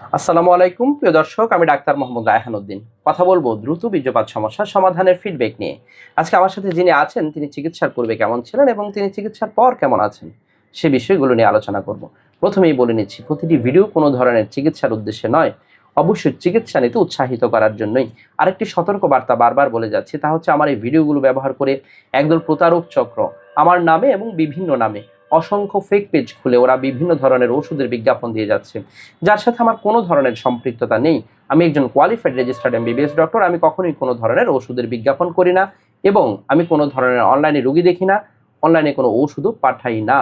আসসালামু আলাইকুম, প্রিয় দর্শক, আমি ডাক্তার মোহাম্মদ রায়হান উদ্দিন। কথা বলব দ্রুত বীর্যপাত সমস্যার সমাধানের ফিডব্যাক নিয়ে। আজকে আমার সাথে যিনি আছেন, তিনি চিকিৎসার পূর্বে কেমন ছিলেন এবং তিনি চিকিৎসার পর কেমন আছেন, সে বিষয়গুলো নিয়ে আলোচনা করব। প্রথমেই বলে নিচ্ছি, প্রতিটি ভিডিও কোনো ধরনের চিকিৎসার উদ্দেশ্যে নয়। অবশ্যই চিকিৎসা নিতে উৎসাহিত করার জন্যই আরেকটি সতর্ক বার্তা বারবার বলে যাচ্ছি, তা হচ্ছে আমার এই ভিডিওগুলো ব্যবহার করে একদল প্রতারক চক্র, আমার নামে এবং বিভিন্ন নামে অসংখ্য ফেক পেজ খুলে ওরা বিভিন্ন ধরনের ওষুধের বিজ্ঞাপন দিয়ে যাচ্ছে। যার সাথে আমার কোনো ধরনের সম্পৃক্ততা নেই। আমি একজন কোয়ালিফাইড রেজিস্টার্ড এমবিবিএস ডক্টর আমি কখনোই কোনো ধরনের ওষুধের বিজ্ঞাপন করি না এবং আমি কোনো ধরনের অনলাইনে রুগী দেখি না অনলাইনে কোনো ওষুধও পাঠাই না।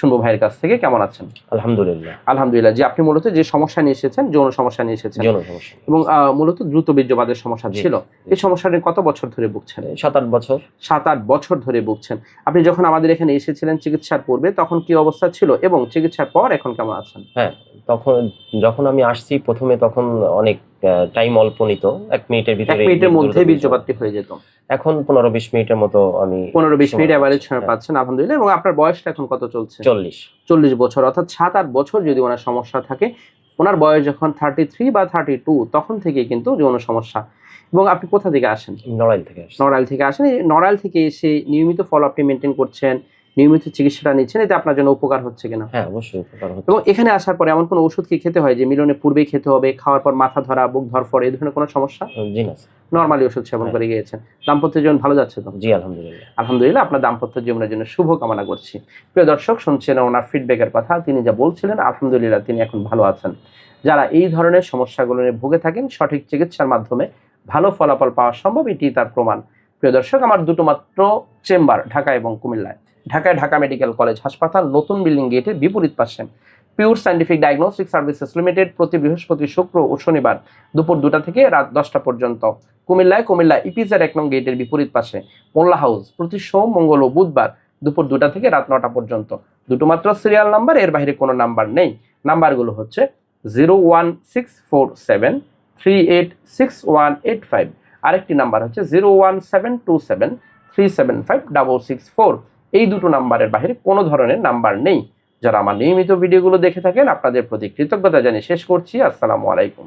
শুনব ভাইয়ের কাছ থেকে কেমন আছেন? আলহামদুলিল্লাহ। আলহামদুলিল্লাহ যে আপনি মূলত যে সমস্যা নিয়ে এসেছেন যৌন সমস্যা নিয়ে এসেছেন যৌন সমস্যা। এবং মূলত দ্রুত বীর্যপাতের সমস্যা ছিল। এই সমস্যা কত বছর ধরে ভুগছেন? সাত আট বছর। সাত আট বছর ধরে ভুগছেন। আপনি যখন আমাদের এখানে এসেছিলেন চিকিৎসার পূর্বে তখন কি অবস্থা ছিল এবং চিকিৎসার পর এখন কেমন আছেন? হ্যাঁ তখন যখন আমি আসছি প্রথমে তখন অনেক টাইম অল্প নিত এক মিনিটের এক ভিতরে মিনিটের মধ্যে বীর্যপাতটি হয়ে যেত। এখন পনেরো বিশ মিনিটের মতো আমি পনেরো বিশ মিনিট অ্যাভারেজ। পাচ্ছেন আলহামদুলিল্লাহ। এবং আপনার বয়সটা এখন কত চলছে? চল্লিশ। চল্লিশ বছর অর্থাৎ সাত আট বছর যদি ওনার সমস্যা থাকে ওনার বয়স যখন থার্টি থ্রি বা থার্টি টু তখন থেকে কিন্তু যৌন সমস্যা। এবং আপনি কোথা থেকে আসেন? নড়াইল থেকে নড়াইল থেকে আসেন। এই নড়াইল থেকে এসে নিয়মিত ফলো আপনি মেনটেন করছেন। নিয়মিত চিকিৎসাটা নিচ্ছেন এতে আপনার জন্য উপকার হচ্ছে কিনা? হ্যাঁ অবশ্যই উপকার হচ্ছে। এবং এখানে আসার পরে এমন কোনো ওষুধ কি খেতে হয় যে মিলনের পূর্বেই খেতে হবে খাওয়ার পর মাথা ধরা বুক ধরফর এই ধরনের কোনো সমস্যা? জি না নর্মালি ওষুধ সেবন হ্যাঁ। করে গিয়েছেন। দাম্পত্য জীবন ভালো যাচ্ছে তো? জি আলহামদুলিল্লাহ। আলহামদুলিল্লাহ আপনার দাম্পত্য জীবনের জন্য শুভ কামনা করছি। প্রিয় দর্শক শুনছেন ওনার ফিডব্যাকের কথা। তিনি যা বলছিলেন আলহামদুলিল্লাহ তিনি এখন ভালো আছেন। যারা এই ধরনের সমস্যাগুলো নিয়ে ভুগে থাকেন সঠিক চিকিৎসার মাধ্যমে ভালো ফলাফল পাওয়া সম্ভব এটি তার প্রমাণ। প্রিয় দর্শক আমার দুটো মাত্র চেম্বার ঢাকা এবং কুমিল্লায়। ঢাকায় ঢাকা মেডিকেল কলেজ হাসপাতাল, নতুন বিল্ডিং গেটের বিপরীত পাশে pure scientific diagnostic services limited প্রতি বৃহস্পতি, শুক্র ও শনিবার দুপুর দুটা থেকে রাত দশটা পর্যন্ত। কুমিল্লায় কুমিল্লা ইপিজার এক নং গেটের বিপরীত পাশে মোল্লা হাউস। প্রতি সোম, মঙ্গল ও বুধবার দুপুর দুটা থেকে রাত নটা পর্যন্ত। দুটো মাত্র সিরিয়াল নাম্বার, এর বাইরে কোনো নাম্বার নেই। নাম্বারগুলো হচ্ছে zero one six four seven three eight six one eight five. আরেকটি নাম্বার হচ্ছে zero one seven two seven three seven five double six four. এই দুটো নাম্বারের বাহিরে কোনো ধরনের নাম্বার নেই। যারা আমার নিয়মিত ভিডিওগুলো দেখে থাকেন, আপনাদের প্রতি কৃতজ্ঞতা জানিয়ে শেষ করছি। আসসালামু আলাইকুম।